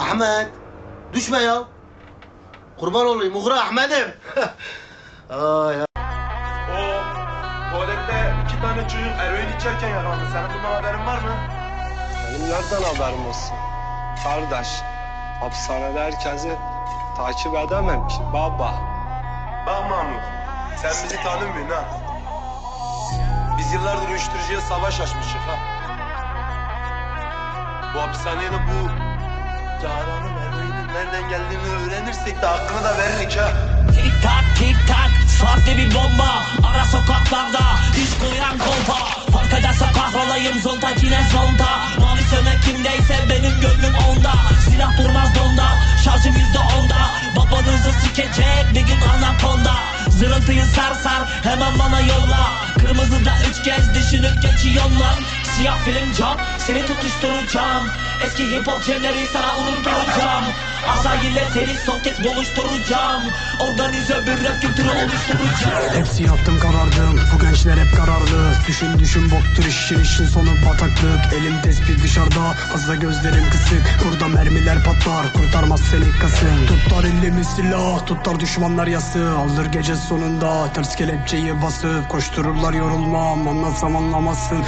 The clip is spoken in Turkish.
Ahmet. Düşme ya. Kurban olayım. Uğra Ahmet'im. Ay, O tuvalette iki tane çocuk eroin içerken yakalandı. Senin bundan haberin var mı? Benim nereden haberim olsun? Kardeş, hapishanede herkesi takip edemem ki baba. Bak Mahmut, sen bizi tanımıyorsun ha. Biz yıllardır uyuşturucuya savaş açmışız ha. Bu hapishaneye de bu Cahan'ın eroinin nereden geldiğini öğrenirsek de hakkını da veririk ha. Tik tak tik tak Sahte bir bomba. Ara sokaklarda Diş koyan kolpa Fark ederse kahrolayım zonta yine zonta. Mavi sönek kimdeyse benim gönlüm onda. Silah durmaz donda Şarjım yüzde onda. Babanızı sikecek bir gün anakonda. Zırıltıyı sar sar hemen bana yolla. Kırmızıda üç kez düşünüp geçiyorlar Siyah film cam seni tutuşturacağım. Eski hip hop jemleri sana unutturacağım Azrail'le seni soket buluşturacağım. Organize bir rap kültürü oluşturacağım. Hepsi yaptım karardım Bu gençler hep kararlı. Düşün düşün boktur işin işin sonu bataklık. Elim tespih dışarıda Fazla gözlerim kısık. Burada mermiler patlar Kurtarmaz seni kasın Tutar elimi silah Tutar düşmanlar yası. Alır gece sonunda Ters kelepçeyi basıp Koştururlar yorulmam Anlatsam anlamazsın